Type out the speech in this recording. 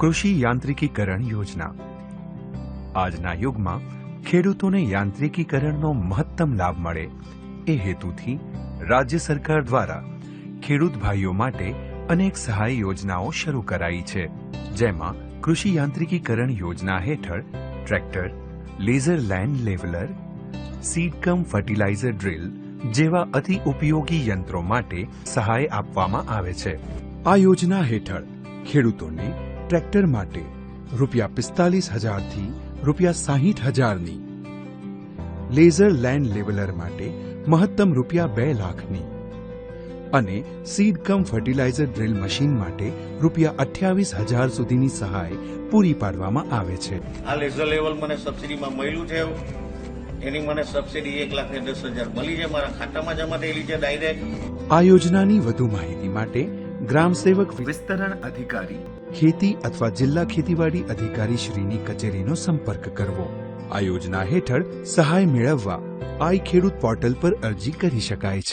કૃષિ યાંત્રિકીકરણ યોજના. આજના યુગમાં ખેડૂતોને યાંત્રિકીકરણનો મહત્તમ લાભ મળે. એ હેતુથી રાજ્ય સરકાર દ્વારા ખેડૂત ભાઈઓ માટે અનેક સહાય યોજનાઓ શરૂ કરાઈ છે. જેમાં કૃષિ યાંત્રિકીકરણ યોજના હેઠળ tractor, laser land leveler, seed cum fertilizer drill જેવા અતિ ઉપયોગી યંત્રો માટે સહાય આપવામાં આવે છે. આ યોજના હેઠળ ખેડૂતોને ટ્રેક્ટર માટે રૂપિયા પિસ્તાલીસ હજારથી રૂપિયા સાહીઠ હજારની લેઝર લેન્ડ લેવલર માટે મહત્તમ રૂપિયા બે લાખની અને seed cum fertilizer drill machine માટે રૂપિયા અઠ્યાવીસ હજાર સુધીની સહાય પૂરી પાડવામાં આવે છે. આ લેઝર લેવલ મને સબસિડીમાં મળ્યું છે. એની મને સબસિડી એક લાખ દસ હજાર મળી છે. મારા ખાતામાં જમા થયેલી છે ડાયરેક્ટ. આ યોજનાની વધુ માહિતી માટે ગ્રામ સેવક વિસ્તરણ અધિકારી. ખેતી અથવા જિલ્લા ખેતીવાડી અધિકારી શ્રીની કચેરીનો સંપર્ક કરવો. આ યોજના હેઠળ સહાય મેળવવા આઈ ખેડૂત પોર્ટલ પર અરજી કરી શકાય છે.